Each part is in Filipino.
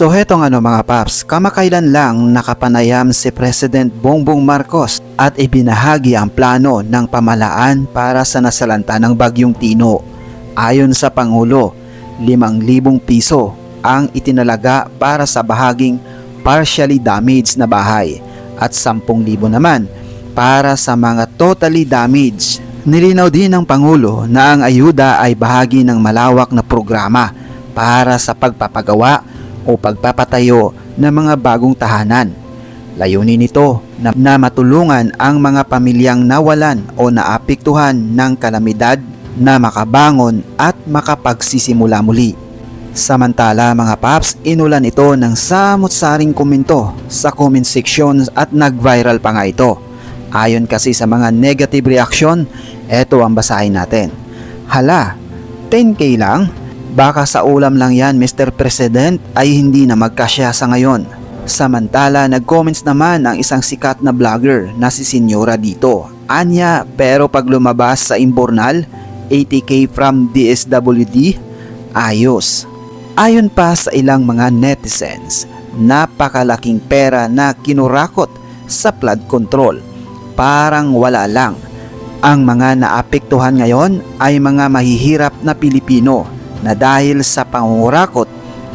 So hetong ano mga paps, kamakailan lang nakapanayam si President Bongbong Marcos at ibinahagi ang plano ng pamalaan para sa nasalanta ng Bagyong Tino. Ayon sa Pangulo, 5,000 piso ang itinalaga para sa bahaging partially damaged na bahay at 10,000 naman para sa mga totally damaged. Nilinaw din ng Pangulo na ang ayuda ay bahagi ng malawak na programa para sa pagpapagawa o pagpapatayo ng mga bagong tahanan. Layunin nito na, na matulungan ang mga pamilyang nawalan o naapektuhan ng kalamidad na makabangon at makapagsisimula muli. Samantala mga paps, inulan ito ng samot-saring komento sa comment section at nag-viral pa nga ito. Ayon kasi sa mga negative reaction, eto ang basahin natin. Hala, 10k lang? Baka sa ulam lang yan Mr. President ay hindi na magkasya sa ngayon. Samantala, nag-comments naman ang isang sikat na vlogger na si Senyora dito. Anya, pero pag lumabas sa Imbornal, 80k from DSWD, ayos. Ayon pa sa ilang mga netizens, napakalaking pera na kinurakot sa flood control. Parang wala lang. Ang mga naapektuhan ngayon ay mga mahihirap na Pilipino na dahil sa pangungurakot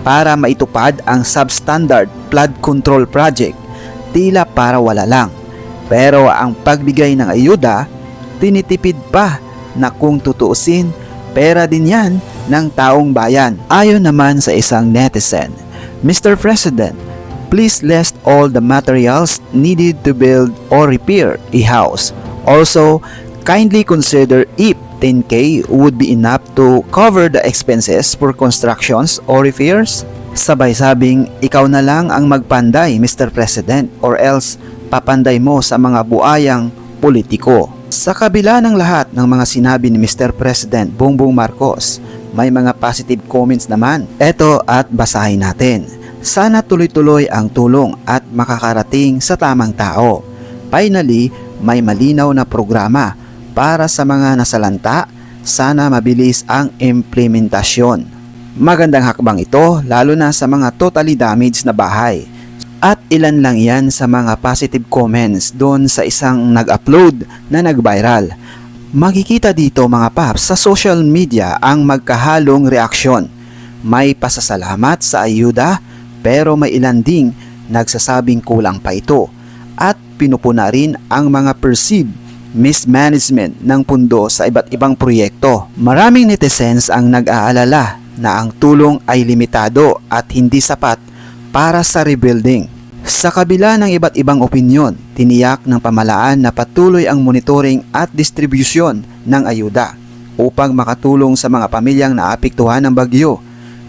para maitupad ang substandard flood control project, tila para wala lang. Pero ang pagbigay ng ayuda, tinitipid pa na kung tutuusin, pera din yan ng taong bayan. Ayon naman sa isang netizen, Mr. President, please list all the materials needed to build or repair a house. Also, kindly consider if 10k would be enough to cover the expenses for constructions or repairs? Sabay sabing, ikaw na lang ang magpanday Mr. President or else papanday mo sa mga buayang politiko. Sa kabila ng lahat ng mga sinabi ni Mr. President Bongbong Marcos, may mga positive comments naman. Eto at basahin natin. Sana tuloy-tuloy ang tulong at makakarating sa tamang tao. Finally, may malinaw na programa para sa mga nasalanta, sana mabilis ang implementasyon. Magandang hakbang ito lalo na sa mga totally damaged na bahay. At ilan lang yan sa mga positive comments doon sa isang nag-upload na nag-viral. Makikita dito mga paps sa social media ang magkahalong reaksyon. May pasasalamat sa ayuda pero may ilan ding nagsasabing kulang pa ito at pinupuna rin ang mga perceived mismanagement ng pundo sa iba't ibang proyekto. Maraming netizens ang nag-aalala na ang tulong ay limitado at hindi sapat para sa rebuilding. Sa kabila ng iba't ibang opinyon, tiniyak ng pamalaan na patuloy ang monitoring at distribusyon ng ayuda upang makatulong sa mga pamilyang naapektuhan ng bagyo.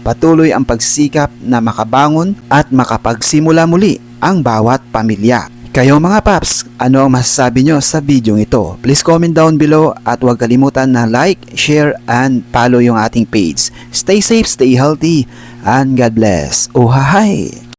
Patuloy ang pagsikap na makabangon at makapagsimula muli ang bawat pamilya. Kayo mga paps, ano ang masasabi nyo sa video ito? Please comment down below at huwag kalimutan na like, share, and follow yung ating page. Stay safe, stay healthy, and God bless. Oh, hi!